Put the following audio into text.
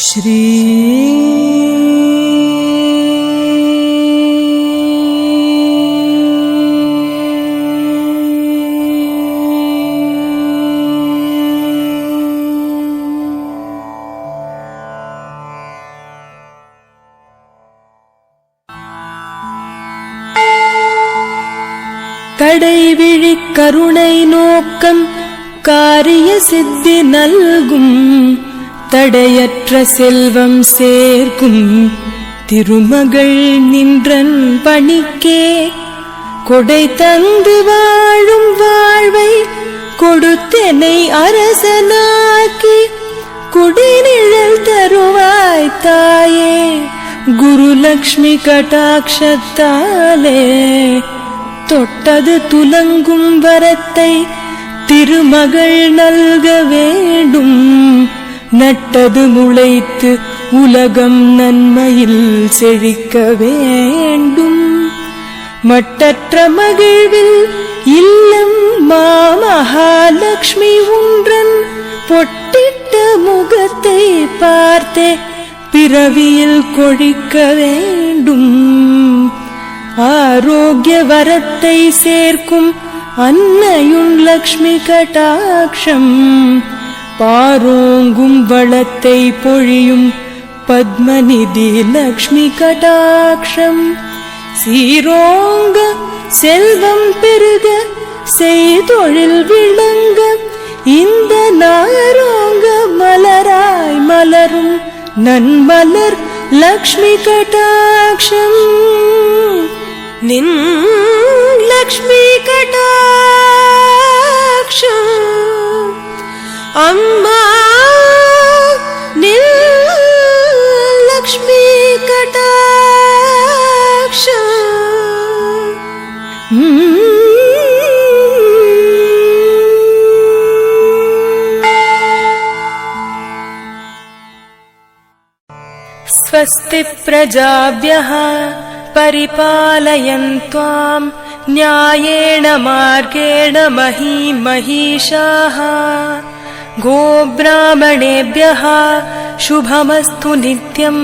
श्री கடைவிழி கருணை நோக்கம் காரிய சித்தி நல்கும் தடையற்ற செல்வம் சேர்க்கும் திருமகள் நின்றன் பணிக்கே. கொடை தந்து வாழும் வாழ்வை கொடுத்தனை அரசனாக்கி. குடிநிழல் தருவாய் தாயே குருலக்ஷ்மி கட்டாட்சத்தாலே தொட்டது துலங்கும் வரத்தை திருமகள் நல்க வேண்டும். நட்டது முளைத்து உலகம் நன்மையில் செழிக்க வேண்டும். மட்டற்ற மகிழ்வில் இல்லம் மாமகாலட்சுமி ஒன்றன் பொட்டிட்ட முகத்தை பார்த்தே பிறவியில் கொழிக்க வேண்டும். ஆரோக்கிய வரத்தை சேர்க்கும் அன்னையுன் லக்ஷ்மி கட்டாட்சம். பாரோங்கும் வளத்தை பொழியும் பத்மநிதி லக்ஷ்மி கடாட்சம். சீரோங்க செல்வம் பெருக செய்தொழில் விளங்க இந்த நாரோங்க மலராய் மலரும் நன்மலர் லக்ஷ்மி கடாட்சம். நின் லக்ஷ்மி கட்டாட்சம் स्वस्ति प्रजाभ्यः परिपालयन् त्वाम् न्यायेण मार्गेण मही महिषाः गोब्राह्मणेभ्यः शुभमस्तु नित्यम्